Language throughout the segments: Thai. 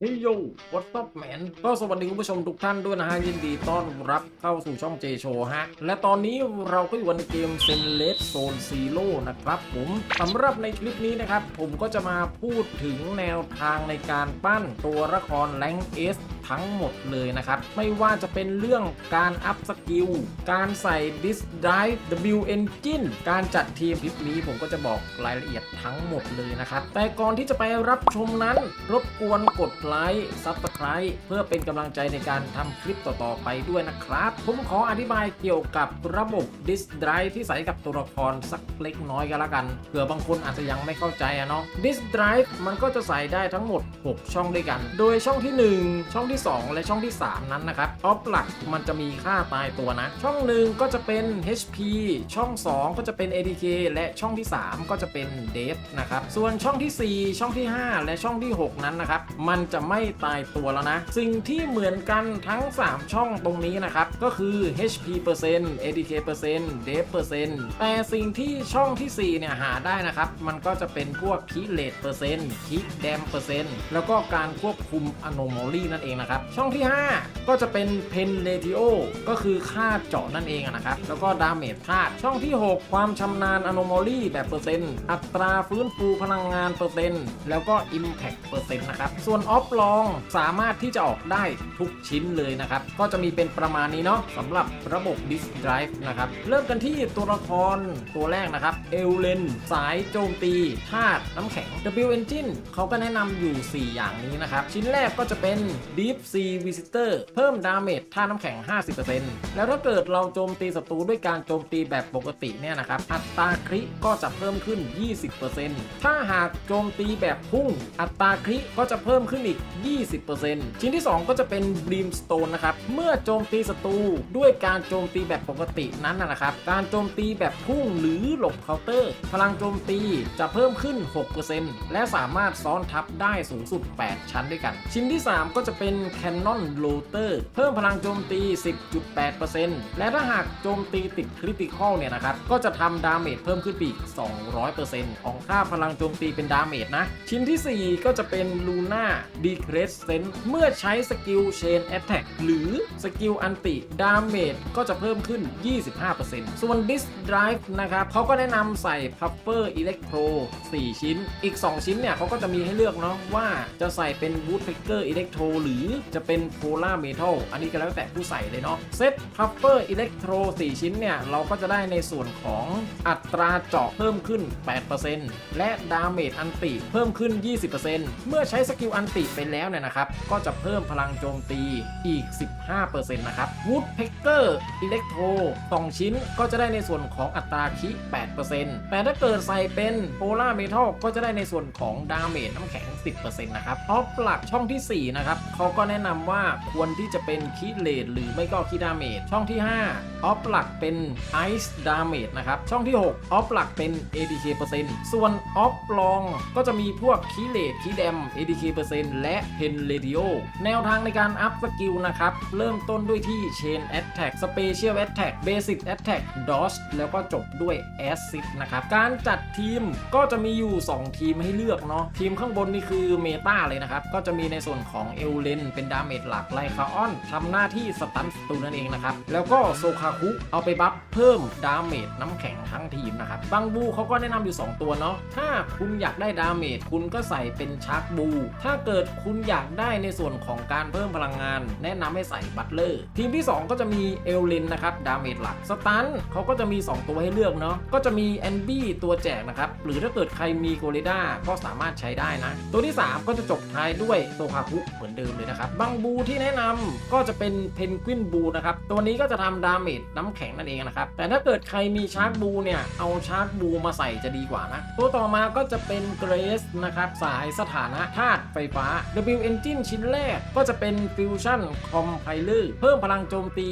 เฮ้ยโยวัตถุแมนก็สวัสดีคุณผู้ชมทุกท่านด้วยนะฮะ ยินดีต้อนรับเข้าสู่ช่องเจโชฮะ และตอนนี้เราก็อยู่ในเกมเซนเลสโซนซีโร่นะครับผมสำหรับในคลิปนี้นะครับ ผมก็จะมาพูดถึงแนวทางในการปั้นตัวละครแรงเอส ทั้งหมดเลยนะครับ ไม่ว่าจะเป็นเรื่องการอัพสกิล การใส่ดิสไดฟ์ W Engine การจัดทีมคลิปนี้ผมก็จะบอกรายละเอียดทั้งหมดเลยนะครับ แต่ก่อนที่จะไปรับชมนั้น รบกวนกดไลค์ Subscribe เพื่อเป็นกำลังใจในการทำคลิปต่อๆไปด้วยนะครับ ผมขออธิบายเกี่ยวกับระบบ Disk Drive ที่ใส่กับตัวละครสักเล็กน้อยกันละกันเผื่อบางคนอาจจะยังไม่เข้าใจอะเนาะ Disk Drive มันก็จะใส่ได้ทั้งหมด 6 ช่องด้วยกัน โดยช่องที่ 1 ช่องที่ที่ 2 และช่องที่ 3 นั้นนะครับออฟหลักมันจะมีค่าตายตัวนะ ช่องหนึ่งก็จะเป็น HP ช่อง 2 ก็จะเป็น ADK และช่องที่ 3 ก็จะเป็น Dev นะครับส่วนช่องทีสี่ 4 ช่องที่ 5 และช่องที่ 6 นั้นนะครับมันจะไม่ตายตัวแล้วนะ สิ่งที่เหมือนกันทั้ง 3 ช่องตรงนี้นะครับก็คือ HP เปอร์เซ็นต์ ADK เปอร์เซ็นต์ Dev เปอร์เซ็นต์แต่สิ่งที่ช่องทีสี่4เนี่ยหาได้นะครับมันก็จะเป็นพวกคิเลตเปอร์เซ็นต์คิแดมเปอร์เซ็นต์แล้วก็การควบคุม Anomaly นั่นเองนะครับ ช่องที่ 5 ก็จะเป็น Pen Ratio ก็คือค่าเจาะนั่นเองนะครับ แล้วก็ดาเมจธาตุช่องที่ 6 ความชำนาญ Anomaly แบบเปอร์เซ็นต์ อัตราฟื้นฟูพลังงานเปอร์เซ็นต์ แล้วก็ Impact เปอร์เซ็นต์นะครับ ส่วนออฟลองสามารถที่จะออกได้ทุกชิ้นเลยนะครับ ก็จะมีเป็นประมาณนี้เนาะสำหรับระบบ Disk Drive นะครับ เริ่มกันที่ตัวละครตัวแรกนะครับ เอลเลนสายโจมตีธาตุน้ำแข็ง W Engine เขาก็แนะนำอยู่ 4 อย่างนี้นะครับ ชิ้นแรกก็จะเป็น Deep Sea Visitor เพิ่มดาเมจท่าตุน้ำแข็ง 50%แล้วถ้าเกิดเราโจมตีศัตรูด้วยการโจมตีแบบปกติเนี่ยนะครับ อัตราคริก็จะเพิ่มขึ้น 20%ถ้าหากโจมตีแบบพุ่ง อัตราคริก็จะเพิ่มขึ้นอีก 20%ชิ้นที่ 2 ก็จะเป็น Brimstone นะครับ เมื่อโจมตีศัตรูด้วยการโจมตีแบบปกตินั้นนะนะครับ การโจมตีแบบพุ่งหรือหลบเคาน์เตอร์ พลังโจมตีจะเพิ่มขึ้น 6%และสามารถซ้อนทับได้สูงสุด 8 ชั้นด้วยกัน ชิ้นที่ 3 ก็จะเป็น Cannon Rotor เพิ่มพลังโจมตี 10.8%และถ้าหากโจมตีติดคริติคอลเนี่ยนะครับ ก็จะทำดาเมจเพิ่มขึ้นปอีก 200%ของค่าพลังโจมตีเป็นดาเมจนะ ชิ้นที่ 4 ก็จะเป็น Luna Decrescent เมื่อใช้สกิล Chain Attack หรือสกิลอันติดาเมจก็จะเพิ่มขึ้น 25%ส่วน Disk Drive นะครับเขาก็แนะนำใส่ Puffer Electro 4ชิ้น อีก 2 ชิ้นเนี่ยเขาก็จะมีให้เลือกเนาะว่าจะใส่เป็น Woodpecker Electro หรือจะเป็น Polar Metal อันนี้ก็แล้วแต่ผู้ใส่เลยเนาะเซต Puffer Electro 4ชิ้นเนี่ย เราก็จะได้ในส่วนของอัตราเจาะเพิ่มขึ้น 8%และดาเมจอันติเพิ่มขึ้น 20%เมื่อใช้สกิลอันติไปแล้วเนี่ยนะครับ ก็จะเพิ่มพลังโจมตีอีก 15%นะครับ Woodpecker Electro 2ชิ้นก็จะได้ในส่วนของอัตราคิ 8%แต่ถ้าเกิดใส่เป็น Polar Metal ก็จะได้ในส่วนของดาเมจน้ำแข็ง 10%นะครับออฟหลักช่องที่ 4 นะครับเขาก็แนะนำว่าควรที่จะเป็นคิเลดหรือไม่ก็คิดาเมจช่องที่ 5 ออฟหลักเป็น Ice Damage นะครับ ช่องที่ 6 ออฟหลักเป็น ADK เปอร์เซ็นต์ส่วนออฟลองก็จะมีพวกคิเลดคิแดม ADK เปอร์เซ็นต์และ Pen Radio แนวทางในการอัพสกิลนะครับ เริ่มต้นด้วยที่ Chain Attack Special Attack Basic Attack Dodge แล้วก็จบด้วย Assist นะครับ การจัดทีมก็จะมีอยู่ 2 ทีมให้เลือกเนาะทีมข้างบนนี่คือเมตาเลยนะครับ ก็จะมีในส่วนของเอลเลนเป็นดาเมจหลักไลคาออนทำหน้าที่สตันสตูนั่นเองนะครับ แล้วก็โซคาคุเอาไปบัฟเพิ่มดาเมจน้ำแข็งทั้งทีมนะครับบางบูเขาก็แนะนำอยู่ 2 ตัวเนาะถ้าคุณอยากได้ดาเมจคุณก็ใส่เป็นชาร์กบู ถ้าเกิดคุณอยากได้ในส่วนของการเพิ่มพลังงาน แนะนำให้ใส่บัตเลอร์ทีมที่ 2 ก็จะมีเอลเลนนะครับดาเมจหลักสตันเขาก็จะมี 2 ตัวให้เลือกเนาะก็จะมีแอนบี้ตัวแจกนะครับหรือถ้าเกิดใครมีโกริด้าก็สามารถใช้ได้นะ ตัวที่ 3 ก็จะจบท้ายด้วยโซคาคุเหมือนเดิมเลยนะครับบางบูที่แนะนำก็จะเป็นเพนกวินบูนะครับตัวนี้ก็จะทำดาเมจน้ำแข็งนั่นเองนะครับแต่ถ้าเกิดใครมีชาร์กบูเนี่ยเอาชาร์กบูมาใส่จะดีกว่านะตัวต่อมาก็จะเป็นเกรสนะครับสายสถานะธาตุไฟฟ้า W Engine ชิ้นแรกก็จะเป็น Fusion Compiler เพิ่มพลังโจมตี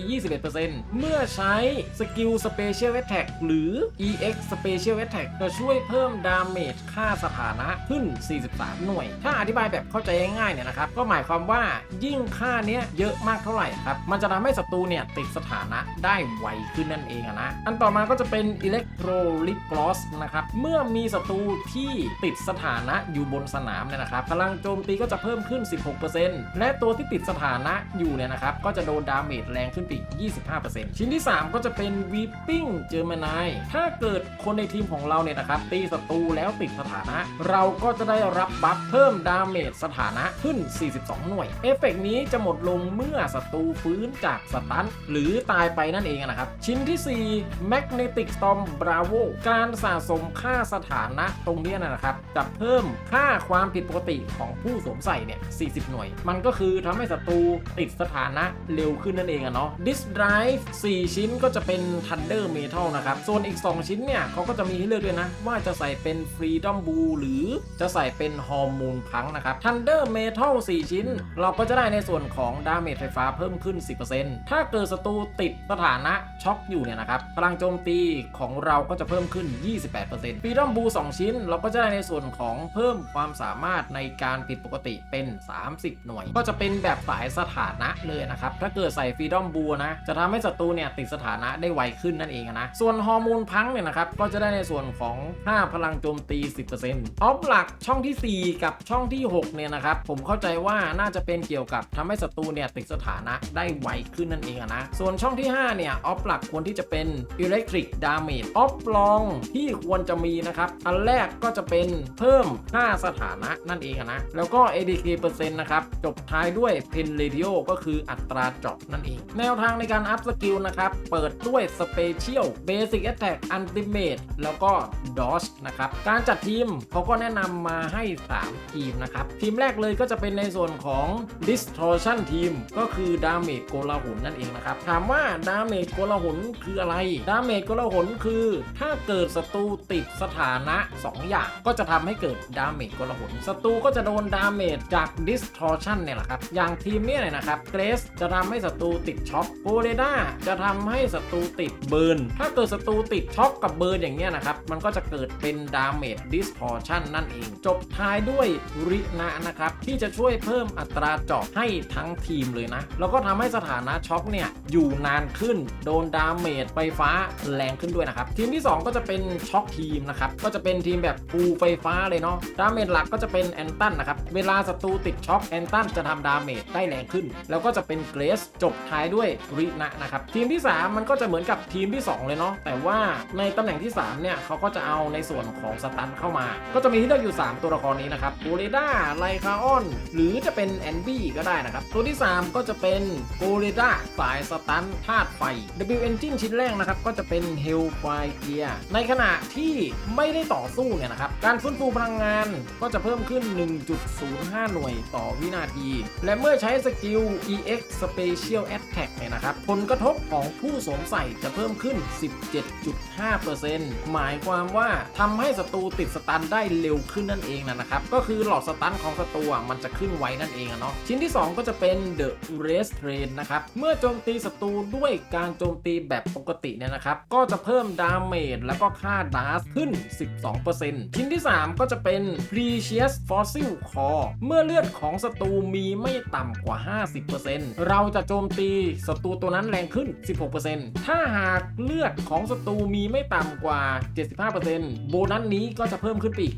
21%เมื่อใช้สกิล Special Attack หรือ EX Special Attack จะช่วยเพิ่มดาเมจค่าสถานะขึ้น 43 หน่วย ถ้าอธิบายแบบเข้าใจง่ายๆเนี่ยนะครับ ก็หมายความว่ายิ่งค่าเนี้ยเยอะมากเท่าไหร่ครับ มันจะทำให้ศัตรูเนี่ยติดสถานะได้ไวขึ้นนั่นเองนะ อันต่อมาก็จะเป็น Electro Lip Gloss นะครับ เมื่อมีศัตรูที่ติดสถานะอยู่บนสนามเนี่ยนะครับพลังโจมตีก็จะเพิ่มขึ้น 16%และตัวที่ติดสถานะอยู่เนี่ยนะครับ ก็จะโดนดาเมจแรงขึ้นไปอีก 25%ชิ้นที่ 3 ก็จะเป็น Weeping Gemini ถ้าเกิดคนในทีมของเราเนี่ยนะครับ ตีศัตรูแล้วติดสถานะ เราก็จะได้รับบัฟเพิ่มดาเมจสถานะขึ้น 42 หน่วยเอฟเฟกต์นี้จะหมดลงเมื่อศัตรูฟื้นจากสตันหรือตายไปนั่นเองนะครับ ชิ้นที่ 4 Magnetic Storm Bravo การสะสมค่าสถานะตรงนี้นะครับจะเพิ่มค่าความผิดปกติของผู้สวมใส่เนี่ย 40 หน่วย มันก็คือทำให้ศัตรูติดสถานะเร็วขึ้นนั่นเองอะเนาะ Disk Drive 4 ชิ้นก็จะเป็น Thunder Metal นะครับ ส่วนอีก 2 ชิ้นเนี่ยเขาก็จะมีให้เลือกด้วยนะ ว่าจะใส่เป็น Freedom Blue หรือจะใส่เป็น Hormone พังนะครับ Thunder Metal 4 ชิ้นเราก็จะได้ในส่วนของดาเมจไฟฟ้าเพิ่มขึ้น 10%ถ้าเกิดศัตรูติดสถานะช็อกอยู่เนี่ยนะครับพลังโจมตีของเราก็จะเพิ่มขึ้น 28% Freedom Blue 2ชิ้น เราก็จะได้ในส่วนของเพิ่มความสามารถในการผิดปกติเป็น 30 หน่วย ก็จะเป็นแบบสายสถานะเลยนะครับ ถ้าเกิดใส่ Freedom Blue นะ จะทำให้ศัตรูเนี่ยติดสถานะได้ไวขึ้นนั่นเองนะ ส่วนฮอร์โมนพังเนี่ยนะครับ ก็จะได้ในส่วนของ 5 พลังโจมตี 10%ออฟหลักช่องที่ 4 กับช่องที่ 6 เนี่ยนะครับ ผมเข้าใจว่าน่าจะเป็นเกี่ยวกับทำให้ศัตรูเนี่ยติดสถานะได้ไวขึ้นนั่นเองนะ ส่วนช่องที่ 5 เนี่ย ออฟหลักควรที่จะเป็น Electric Damage ออฟลองที่ควรจะมีนะครับ อันแรกก็จะเป็นเพิ่มค่าสถานะนั่นเองนะ แล้วก็ ADK เปอร์เซ็นต์นะครับ จบท้ายด้วย Pen Radio ก็คืออัตราเจอบนั่นเอง แนวทางในการอัพสกิลนะครับ เปิดด้วย Special Basic Attack Ultimate แล้วก็ Dodge นะครับ การจัดทีมเขาก็แนะนำมาให้ 3 ทีมนะครับ ทีมแรกเลยก็จะเป็นในส่วนของ Distortion Team ก็คือ Damage โกลาหลนั่นเองนะครับ ถามว่า Damage โกลาหลคืออะไร Damage โกลาหลคือ ถ้าเกิดศัตรูติดสถานะ 2 อย่าง ก็จะทำให้เกิด Damage โกลาหลศัตรูก็จะโดน Damage จาก Distortion เนี่ยแหละครับ อย่างทีมเนี่ยนะครับเกรสจะทำให้ศัตรูติดช็อคโกเรดาจะทำให้ศัตรูติดเบิร์น ถ้าเกิดศัตรูติดช็อคกับเบิร์นอย่างเงี้ยนะครับ มันก็จะเกิดเป็น Damage Distortion นั่นเอง จบท้ายด้วยรินะนะครับที่จะช่วยเพิ่มอัตราเจาะให้ทั้งทีมเลยนะ แล้วก็ทำให้สถานะช็อคเนี่ยอยู่นานขึ้น โดนดาเมจไฟฟ้าแรงขึ้นด้วยนะครับ ทีมที่ 2 ก็จะเป็นช็อคทีมนะครับ ก็จะเป็นทีมแบบฟูไฟฟ้าเลยเนาะ ดาเมจหลักก็จะเป็นแอนตันนะครับ เวลาศัตรูติดช็อคแอนตันจะทำดาเมจได้แรงขึ้น แล้วก็จะเป็นเกรสจบท้ายด้วยรินะนะครับ ทีมที่ 3 มันก็จะเหมือนกับทีมที่ 2 เลยเนาะ แต่ว่าในตำแหน่งที่ 3 เนี่ยเขาก็จะเอาในส่วนของสตันเข้ามา ก็จะมีที่เลือกอยู่ 3 ตัวละครนี้นะครับโกเรดาไลคาออน หรือจะเป็นแอนบี้ก็ได้นะครับ ตัวที่ 3 ก็จะเป็นโกเรดาสายสตันธาตุไฟ W Engine ชิ้นแรกนะครับ ก็จะเป็น Hellfire Gear ในขณะที่ไม่ได้ต่อสู้เนี่ยนะครับ การฟื้นฟูพลังงานก็จะเพิ่มขึ้น 1.05 หน่วยต่อวินาที และเมื่อใช้สกิล EX Special Attack เนี่ยนะครับ ผลกระทบของผู้สวมใส่จะเพิ่มขึ้น 17.5%หมายความว่าทำให้ศัตรูติดสตันได้เร็วขึ้นนั่นเองนะครับ ก็คือหลอดสตันของศัตรูมันจะขึ้นไวนั่นเองอะเนาะชิ้นที่ 2 ก็จะเป็น The Race Train นะครับ เมื่อโจมตีศัตรูด้วยการโจมตีแบบปกติเนี่ยนะครับ ก็จะเพิ่มดาเมจแล้วก็ค่าดาสขึ้น 12%ชิ้นที่ 3 ก็จะเป็น Precious Fossil Core เมื่อเลือดของศัตรูมีไม่ต่ำกว่า 50%เราจะโจมตีศัตรูตัวนั้นแรงขึ้น 16%ถ้าหากเลือดของศัตรูมีไม่ต่ำกว่า 75%โบนัสนี้ก็จะเพิ่มขึ้นไปอีก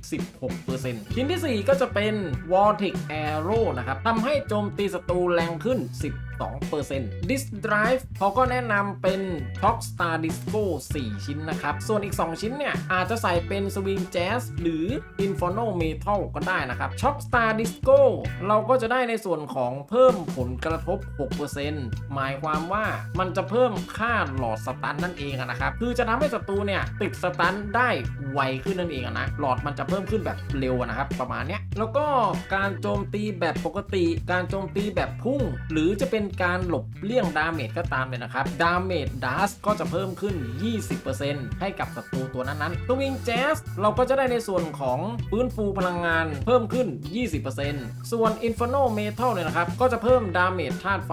16%ชิ้นทีสี่4 ก็จะเป็น Vortex Arrow นะครับทำใให้โจมตีศัตรูแรงขึ้น 12% Disk Drive เขาก็แนะนำเป็น Shock Star Disco 4 ชิ้นนะครับ ส่วนอีก 2 ชิ้นเนี่ย อาจจะใส่เป็น Swing Jazz หรือ Inferno Metal ก็ได้นะครับ Shock Star Disco เราก็จะได้ในส่วนของเพิ่มผลกระทบ 6%หมายความว่ามันจะเพิ่มค่าหลอดสตันนั่นเองนะครับ คือจะทำให้ศัตรูเนี่ยติดสตันได้ไวขึ้นนั่นเองนะ หลอดมันจะเพิ่มขึ้นแบบเร็วนะครับ ประมาณเนี้ยแล้วก็การโจมตีแบบปกติ การโจมตีแบบพุ่ง หรือจะเป็นการหลบเลี่ยงดาเมจก็ตามเลยนะครับ ดาเมจดัสก็จะเพิ่มขึ้น 20%ให้กับศัตรูตัวนั้นๆตัววิงแจสเราก็จะได้ในส่วนของฟื้นฟูพลังงานเพิ่มขึ้น 20%ส่วน Inferno Metal เนี่ยนะครับ ก็จะเพิ่มดาเมจธาตุไฟ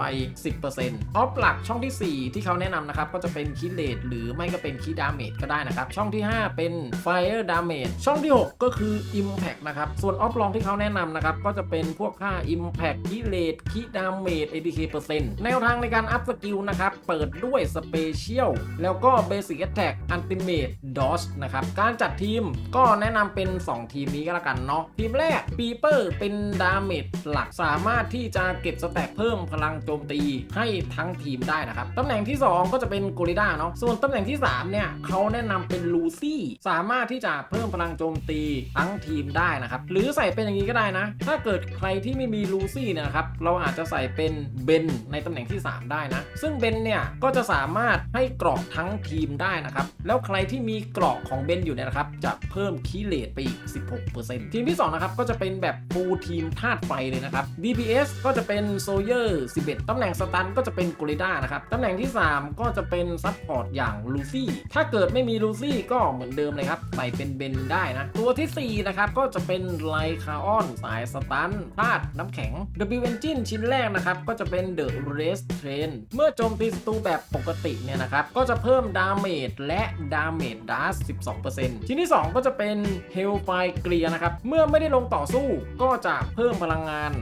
10%ออฟหลักช่องที่ 4 ที่เขาแนะนำนะครับ ก็จะเป็นคิเลตหรือไม่ก็เป็นคีดาเมจก็ได้นะครับ ช่องที่ 5 เป็น Fire Damage ช่องที่ 6 ก็คือ Impact นะครับ ส่วนออฟลองที่เขาแนะนำนะครับ ก็จะเป็นพวกค่า Impact คิเลตคีดาเมจ ADK เปอร์แนวทางในการอัพสกิลนะครับ เปิดด้วย Special แล้วก็ Basic Attack Ultimate Dodge นะครับ การจัดทีมก็แนะนำเป็น 2 ทีมนี้ก็แล้วกันเนาะทีมแรกปีเปอร์เป็นดาเมจหลักสามารถที่จะเก็บสแต็กเพิ่มพลังโจมตีให้ทั้งทีมได้นะครับตำแหน่งที่ 2 ก็จะเป็นโกริด้าเนาะส่วนตำแหน่งที่ 3 เนี่ยเขาแนะนำเป็นลูซี่สามารถที่จะเพิ่มพลังโจมตีทั้งทีมได้นะครับ หรือใส่เป็นอย่างนี้ก็ได้นะ ถ้าเกิดใครที่ไม่มีลูซี่นะครับ เราอาจจะใส่เป็นเบนในตำแหน่งที่ 3 ได้นะ ซึ่งเบนเนี่ยก็จะสามารถให้กรอกทั้งทีมได้นะครับ แล้วใครที่มีกรอกของเบนอยู่เนี่ยนะครับ จะเพิ่มคีเลตไปอีก 16%ทีมที่ 2 นะครับ ก็จะเป็นแบบฟูทีมธาตุไฟเลยนะครับ DPS ก็จะเป็นโซเยอร์11ตำแหน่งสตันก็จะเป็นกริด้านะครับตำแหน่งที่ 3 ก็จะเป็นซัพพอร์ตอย่างลูซี่ถ้าเกิดไม่มีลูซี่ก็เหมือนเดิมเลยครับใส่เป็นเบนได้นะตัวทีสี่4นะครับก็จะเป็นไลคาออนสายสตันธาตุน้ำแข็ง W Engine ชิ้นแรกนะครับก็จะเป็นเด The Race Train เมื่อโจมตีศัตรูแบบปกติเนี่ยนะครับ ก็จะเพิ่มดาเมจและดาเมจดัส12%ชิ้นที่ 2 ก็จะเป็น Hellfire Gear นะครับ เมื่อไม่ได้ลงต่อสู้ก็จะเพิ่มพลังงาน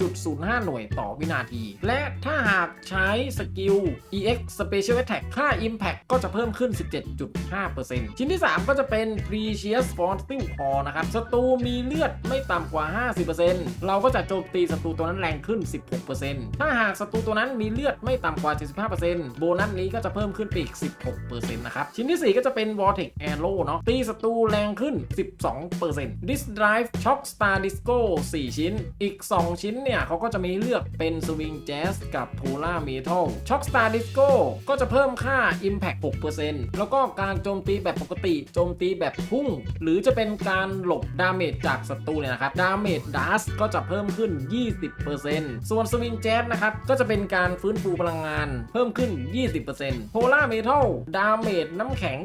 1.05 หน่วยต่อวินาที และถ้าหากใช้สกิล EX Special Attack ค่า Impact ก็จะเพิ่มขึ้น 17.5%ชิ้นที่ 3 ก็จะเป็น Precious Fossil Core นะครับศัตรูมีเลือดไม่ต่ำกว่า 50%เราก็จะโจมตีศัตรูตัวนั้นแรงขึ้น 16%ถ้าหากศัตรูตัวนั้นมีเลือดไม่ต่ำกว่า 75%โบนัสนี้ก็จะเพิ่มขึ้นไปอีก 16%นะครับ ชิ้นที่ 4 ก็จะเป็น Vortex Arrow เนาะตีศัตรูแรงขึ้น 12% Disk Drive Shock Star Disco 4 ชิ้น อีก 2 ชิ้นเนี่ยเขาก็จะมีเลือกเป็น Swing Jazz กับ Polar Metal Shock Star Disco ก็จะเพิ่มค่า Impact 6%แล้วก็การโจมตีแบบปกติ โจมตีแบบพุ่ง หรือจะเป็นการหลบดาเมจจากศัตรูเนี่ยนะครับ ดาเมจดัสก็จะเพิ่มขึ้น 20%ส่วน Swing Jazz นะครับก็จะเป็นการฟื้นฟูพลังงานเพิ่มขึ้น 20% Polar Metal ดาเมจน้ำแข็ง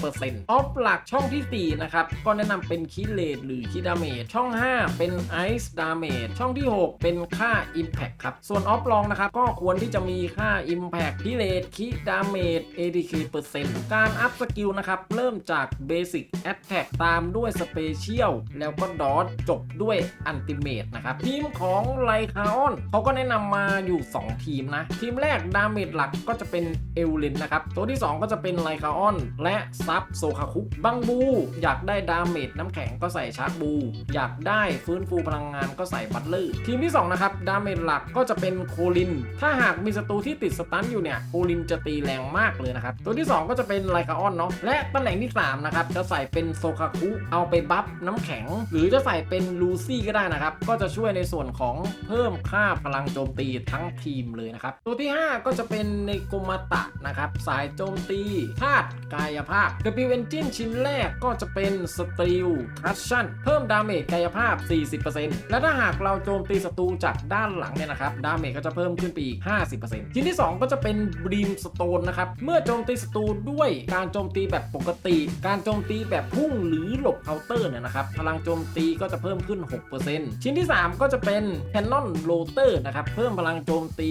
10%ออฟหลักช่องที่ 4 นะครับ ก็แนะนำเป็นคิเลตหรือคิดาเมจช่อง 5 เป็น Ice Damage ช่องที่ 6 เป็นค่า Impact ครับ ส่วนออฟลองนะครับ ก็ควรที่จะมีค่า Impact คิเลตคิดาเมจ ADK เปอร์เซ็นต์การอัพสกิลนะครับ เริ่มจาก Basic Attack ตามด้วย Special แล้วก็ดอทจบด้วย Ultimate นะครับทีมของไลคาออนเขาก็แนะนำมาอยู่2 ทีมนะ ทีมแรกดาเมจหลักก็จะเป็นเอลเลนนะครับ ตัวที่ 2 ก็จะเป็นไลคาออน และซับโซคาคุบังบู อยากได้ดาเมจน้ำแข็งก็ใส่ชาร์กบู อยากได้ฟื้นฟูพลังงานก็ใส่บัตเลอร์ทีมที่ 2 นะครับ ดาเมจหลักก็จะเป็นโคลิน ถ้าหากมีศัตรูที่ติดสตันอยู่เนี่ยโคลินจะตีแรงมากเลยนะครับ ตัวที่ 2 ก็จะเป็นไลคาออนเนาะและตำแหน่งที่3นะครับจะใส่เป็นโซคาคุเอาไปบัฟน้ำแข็ง หรือจะใส่เป็นลูซี่ก็ได้นะครับก็จะช่วยในส่วนของเพิ่มค่าพลังโจมตีทั้งทีมเลยนะครับ ตัวที่ 5 ก็จะเป็นในโกมาตะนะครับ สายโจมตีธาตุกายภาพ W Engine ชิ้นแรกก็จะเป็นสตรีลคัชชั่นเพิ่มดาเมจกายภาพ 40%และถ้าหากเราโจมตีศัตรูจากด้านหลังเนี่ยนะครับ ดาเมจก็จะเพิ่มขึ้นไปอีก 50%ชิ้นที่ 2 ก็จะเป็นบรีมสโตนนะครับ เมื่อโจมตีศัตรูด้วยการโจมตีแบบปกติ การโจมตีแบบพุ่งหรือหลบเคาน์เตอร์เนี่ยนะครับ พลังโจมตีก็จะเพิ่มขึ้น 6%ชิ้นที่ 3 ก็จะเป็นแคนนอนโรเตอร์นะครับ เพิ่มพลังโจมมตี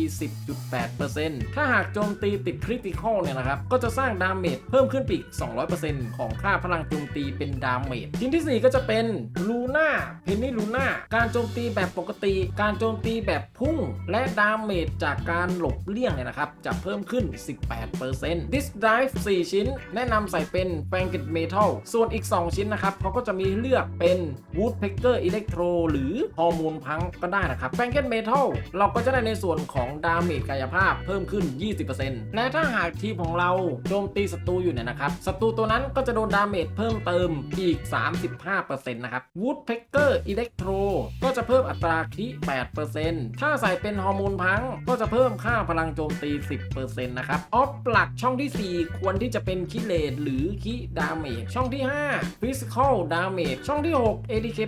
10.8%ถ้าหากโจมตีติดคริติคอลเนี่ยนะครับ ก็จะสร้างดาเมจเพิ่มขึ้นไปอีก 200%ของค่าพลังโจมตีเป็นดาเมจชิ้นทีสี่ 4 ก็จะเป็นลูน่าเพนนี่ลูน่าการโจมตีแบบปกติ การโจมตีแบบพุ่ง และดาเมจจากการหลบเลี่ยงเนี่ยนะครับ จะเพิ่มขึ้น 18% Disk Drive 4 ชิ้น แนะนำใส่เป็น f a n k e t Metal ส่วนอีก 2 ชิ้นนะครับเขาก็จะมีเลือกเป็น Woodpecker Electro หรือฮอร์โมนพังก็ได้นะครับ f a n k e t Metal เราก็จะได้ในส่วนของดาเมจกายภาพเพิ่มขึ้น 20%และถ้าหากทีมของเราโจมตีศัตรูอยู่เนี่ยนะครับศัตรูตัวนั้นก็จะโดนดาเมจเพิ่มเติมอีก 35%นะครับ Woodpecker Electro ก็จะเพิ่มอัตราคิ8%ถ้าใส่เป็นฮอร์โมนพังก็จะเพิ่มค่าพลังโจมตี 10%นะครับออฟหลักช่องที่ 4 ควรที่จะเป็นคิเลตหรือคิดาเมจช่องที่ 5 Physical Damage ช่องที่ 6 ADK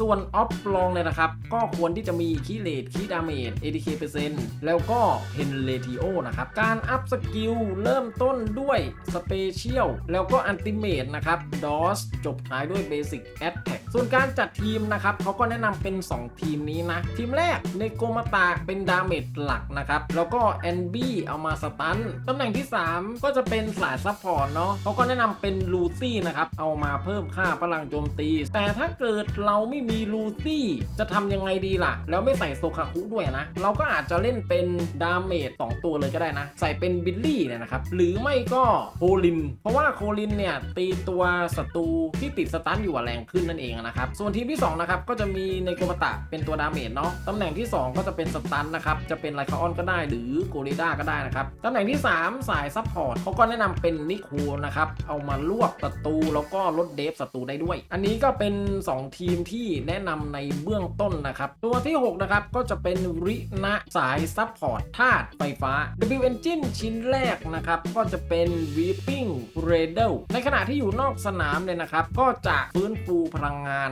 ส่วนออฟลองเนี่ยนะครับ ก็ควรที่จะมีคิเลตคิดาเมจ ADK 10%แล้วก็เพนเลติโอนะครับ การอัพสกิลเริ่มต้นด้วยสเปเชียลแล้วก็อันติเมตนะครับดอสจบท้ายด้วยเบสิกแอตแทกส่วนการจัดทีมนะครับเขาก็แนะนำเป็น 2 ทีมนี้นะ ทีมแรกในโกมาตาเป็นดาเมจหลักนะครับ แล้วก็แอนบี้เอามาสตันตำแหน่งที่ 3 ก็จะเป็นสายซัพพอร์ตเนาะเขาก็แนะนำเป็นลูซี่นะครับ เอามาเพิ่มค่าพลังโจมตี แต่ถ้าเกิดเราไม่มีลูซี่จะทำยังไงดีล่ะ แล้วไม่ใส่โซคาคุด้วยนะ เราก็อาจจะเล่นเป็นดาเมจ2ตัวเลยก็ได้นะ ใส่เป็นบิลลี่เนี่ยนะครับ หรือไม่ก็โคลิน เพราะว่าโคลินเนี่ยตีตัวศัตรูที่ติดสตันอยู่แรงขึ้นนั่นเองนะครับ ส่วนทีมที่ 2 นะครับ ก็จะมีในโกมตะเป็นตัวดาเมจเนาะตำแหน่งที่ 2 ก็จะเป็นสตันนะครับ จะเป็นไลคาออนก็ได้หรือโกริด้าก็ได้นะครับตำแหน่งที่ 3 สายซัพพอร์ตเขาก็แนะนำเป็นนิโคนะครับเอามารวบศัตรูแล้วก็ลดเดฟศัตรูได้ด้วย อันนี้ก็เป็น 2 ทีมที่แนะนำในเบื้องต้นนะครับตัวที่6นะครับก็จะเป็นรินะสายซัพพอร์ตธาตุไฟฟ้า W Engine ชิ้นแรกนะครับ ก็จะเป็น Weeping Cradle ในขณะที่อยู่นอกสนามเนี่ยนะครับ ก็จะฟื้นฟูพลังงาน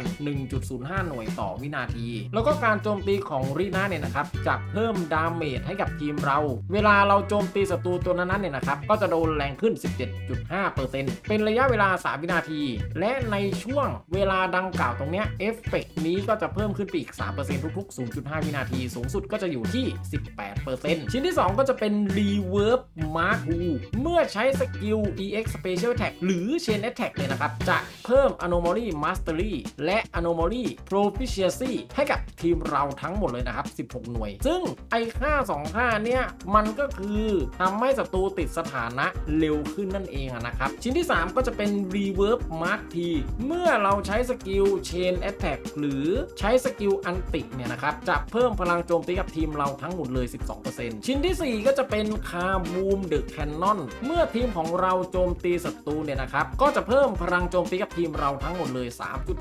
1.05 หน่วยต่อวินาที แล้วก็การโจมตีของรินะเนี่ยนะครับ จะเพิ่มดาเมจให้กับทีมเรา เวลาเราโจมตีศัตรูตัวนั้นๆเนี่ยนะครับ ก็จะโดนแรงขึ้น 17.5%เป็นระยะเวลา 3 วินาที และในช่วงเวลาดังกล่าวตรงเนี้ยเอฟเฟกนี้ก็จะเพิ่มขึ้นไปอีก 3%ทุกๆ 0.5 วินาที สูงสุดก็จะอยู่ที่18%ชิ้นที่ 2 ก็จะเป็น Reverb Mark II เมื่อใช้สกิล EX Special Attack หรือ Chain Attack เนี่ยนะครับ จะเพิ่ม Anomaly Mastery และ Anomaly Proficiency ให้กับทีมเราทั้งหมดเลยนะครับ 16 หน่วย ซึ่งไอ้ค่า 2 ค่าเนี่ย มันก็คือทำให้ศัตรูติดสถานะเร็วขึ้นนั่นเองนะครับ ชิ้นที่ 3 ก็จะเป็น Reverb Mark T เมื่อเราใช้สกิล Chain Attack หรือใช้สกิลอันติเนี่ยนะครับ จะเพิ่มพลังโจมตีกับทีมเราทั้งหมดเลย 12%ชิ้นทีสี่4 ก็จะเป็นคาบูมเดอะแคนนอน เมื่อทีมของเราโจมตีศัตรูเนี่ยนะครับ ก็จะเพิ่มพลังโจมตีกับทีมเราทั้งหมดเลย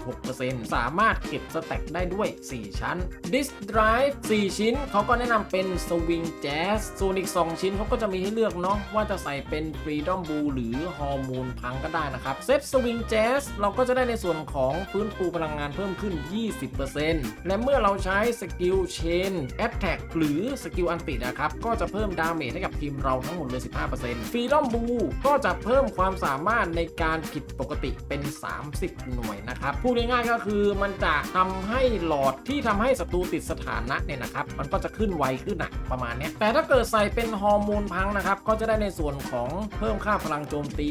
3.6%สามารถเก็บสแต็กได้ด้วย 4 ชั้น Disk Drive 4 ชิ้นเขาก็แนะนำเป็น Swing Jazz ส่วนอีก 2 ชิ้นเขาก็จะมีให้เลือกเนาะว่าจะใส่เป็น Freedom Blue หรือฮอร์โมนพังก็ได้นะครับเซต Swing Jazz เราก็จะได้ในส่วนของฟื้นฟูพลังงานเพิ่มขึ้น 20%และเมื่อเราใช้สกิล Chain Attack หรือสกิลอันตินะครับ ก็จะเพิ่มดาเมจให้กับทีมเราทั้งหมดเลย 15%ฟรีดอมบูก็จะเพิ่มความสามารถในการผิดปกติเป็น 30 หน่วยนะครับ พูดง่ายๆก็คือมันจะทำให้หลอดที่ทำให้ศัตรูติดสถานะเนี่ยนะครับ มันก็จะขึ้นไวขึ้นอะประมาณนี้แต่ถ้าเกิดใส่เป็นฮอร์โมนพังนะครับ ก็จะได้ในส่วนของเพิ่มค่าพลังโจมตี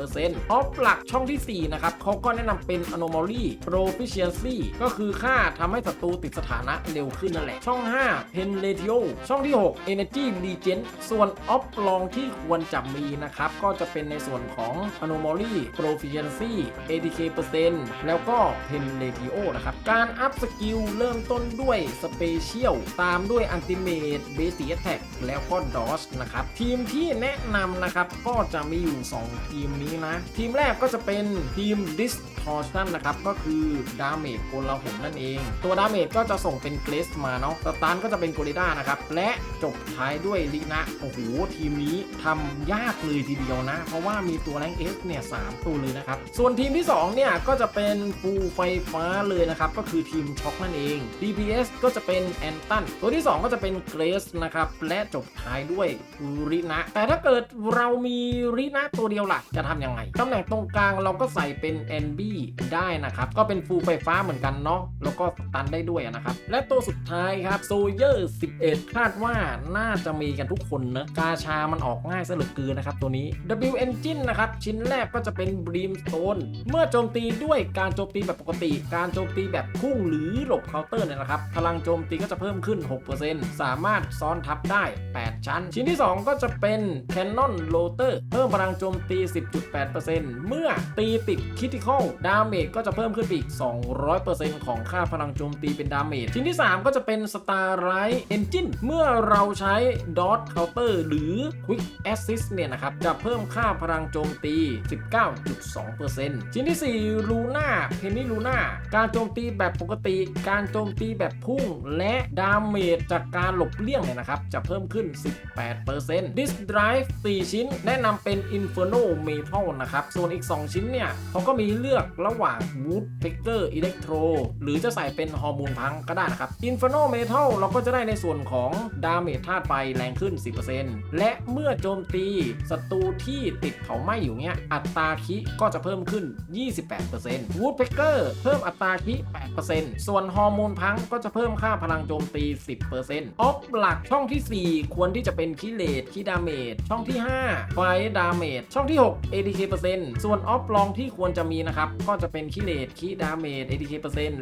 10%ออฟหลักช่องที่ 4 นะครับเขาก็แนะนำเป็น anomaly proficiency ก็คือค่าทำให้ศัตรูติดสถานะเร็วขึ้นนั่นแหละ ช่อง 5 t o ช่องที่ 6 energy regen ส่วนออฟลองที่ควรจะมีนะครับ ก็จะเป็นในส่วนของ anomaly proficiency ATK เปอร์เซ็นต์แล้วก็ pen ratio นะครับ การอัพสกิลเริ่มต้นด้วย special ตามด้วย ultimate basic attack แล้วก็ dodge นะครับ ทีมที่แนะนำนะครับ ก็จะมีอยู่ 2 ทีมนี้นะ ทีมแรกก็จะเป็นทีม distortion นะครับ ก็คือดาเมจโกลาหลนั่นเอง ตัวดาเมจก็จะส่งเป็นเกรสมาเนาะสตาร์ก็จะเป็นโกริดานะครับ และจบท้ายด้วยลีนะโอ้โหทีมนี้ทำยากเลยทีเดียวนะ เพราะว่ามีตัวแรงเอสเนี่ยสามตัวเลยนะครับ ส่วนทีมที่ 2 เนี่ย ก็จะเป็นฟูไฟฟ้าเลยนะครับ ก็คือทีมช็อกนั่นเอง DPS ก็จะเป็นแอนตันตัวที่ 2 ก็จะเป็นเกรสนะครับ และจบท้ายด้วยรินะ แต่ถ้าเกิดเรามีรินะตัวเดียวล่ะจะทำยังไงตำแหน่งตรงกลางเราก็ใส่เป็น NB ได้นะครับ ก็เป็นฟูไฟฟ้าเหมือนกันเนาะแล้วก็ตันได้ด้วยนะครับ และตัวสุดท้ายครับโซเยอร์11 คาดว่าน่าจะมีกันทุกคนนะกาชามันออกง่ายซะเหลือเกินนะครับตัวนี้ W Engine นะครับ ชิ้นแรกก็จะเป็น Brimstone เมื่อโจมตีด้วยการโจมตีแบบปกติ การโจมตีแบบพุ่งหรือหลบเคาน์เตอร์เนี่ยนะครับ พลังโจมตีก็จะเพิ่มขึ้น 6%สามารถซ้อนทับได้ 8 ชั้น ชิ้นที่ 2 ก็จะเป็น Cannon Rotor เพิ่มพลังโจมตี 10.8%เมื่อตีติด Critical ดาเมจก็จะเพิ่มขึ้นอีก 200%ของค่าพลังโจมตีเป็นดาเมจชิ้นที่ 3 ก็จะเป็น Starlight Engine เมื่อเราใช้ Dot Counter หรือ Quick Assist เนี่ยนะครับ จะเพิ่มค่าพลังโจมตี 19.2%ชิ้นที่ 4 Luna Penny Luna การโจมตีแบบปกติ การโจมตีแบบพุ่ง และดาเมจจากการหลบเลี่ยงเนี่ยนะครับ จะเพิ่มขึ้น 18% Disk Drive 4 ชิ้น แนะนำเป็น Inferno Metal นะครับ ส่วนอีก 2 ชิ้นเนี่ยเขาก็มีเลือกระหว่าง Wood Picker Electro หรือจะใส่เป็นฮอร์โมนพังก็ได้นะครับ Inferno Metal เราก็จะได้ในส่วนวนของดาเมจธาตุไฟแรงขึ้น 10%และเมื่อโจมตีศัตรูที่ติดเผาไหม้อยู่เนี้ย อัตราคิก็จะเพิ่มขึ้น 28%วูดเพกเกอร์เพิ่มอัตราคิ 8%ส่วนฮอร์โมนพังก็จะเพิ่มค่าพลังโจมตี 10%ออฟหลักช่องที่ 4 ควรที่จะเป็นคิเลตคิดาเมจช่องที่ 5 ไฟดาเมจช่องที่ 6 ADK ส่วนออฟลองที่ควรจะมีนะครับ ก็จะเป็นคิเลตคิดาเมจ ADK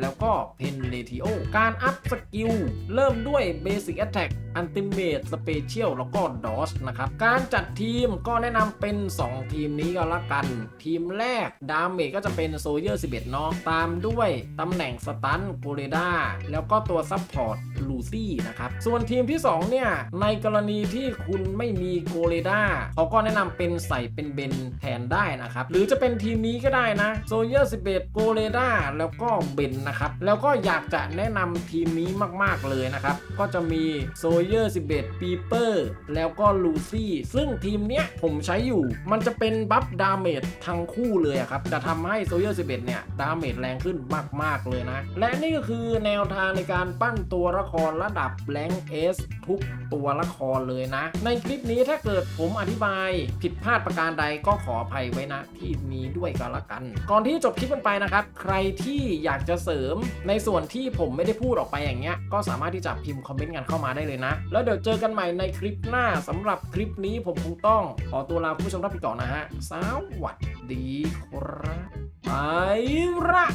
แล้วก็เพนเลทิโอการอัพสกิลเริ่มด้วยเบ Basic Attack Ultimate Special แล้วก็ Dodge นะครับ การจัดทีมก็แนะนำเป็น 2 ทีมนี้ก็แล้วกัน ทีมแรกดาเมจก็จะเป็นโซเยอร์11เนาะตามด้วยตำแหน่งสตันโกเรดาแล้วก็ตัวซับพอร์ตลูซี่นะครับ ส่วนทีมที่ 2 เนี่ย ในกรณีที่คุณไม่มีโกเรดาเขาก็แนะนำเป็นใส่เป็นเบนแทนได้นะครับ หรือจะเป็นทีมนี้ก็ได้นะโซเยอร์11โกเรดาแล้วก็เบนนะครับ แล้วก็อยากจะแนะนำทีมนี้มากๆเลยนะครับ ก็จะมีโซเยอร์11ปีเปอร์แล้วก็ลูซี่ ซึ่งทีมเนี้ยผมใช้อยู่มันจะเป็นบัฟดาเมจทั้งคู่เลยครับ จะทำให้โซเยอร์11เนี่ยดาเมจแรงขึ้นมาก ๆ เลยนะ และนี่ก็คือแนวทางในการปั้นตัวละครระดับแรงเอสทุกตัวละครเลยนะ ในคลิปนี้ถ้าเกิดผมอธิบายผิดพลาดประการใดก็ขออภัยไว้นะที่นี้ด้วยก็แล้วกัน ก่อนที่จบคลิปกันไปนะครับ ใครที่อยากจะเสริมในส่วนที่ผมไม่ได้พูดออกไปอย่างเงี้ยก็สามารถที่จะพิมพ์คอมเมนต์กันเข้ามาได้เลยนะ แล้วเดี๋ยวเจอกันใหม่ในคลิปหน้าสำหรับคลิปนี้ผมคงต้องขอตัวลาคุณผู้ชมรับไปก่อนนะฮะสวัสดีครับไปละ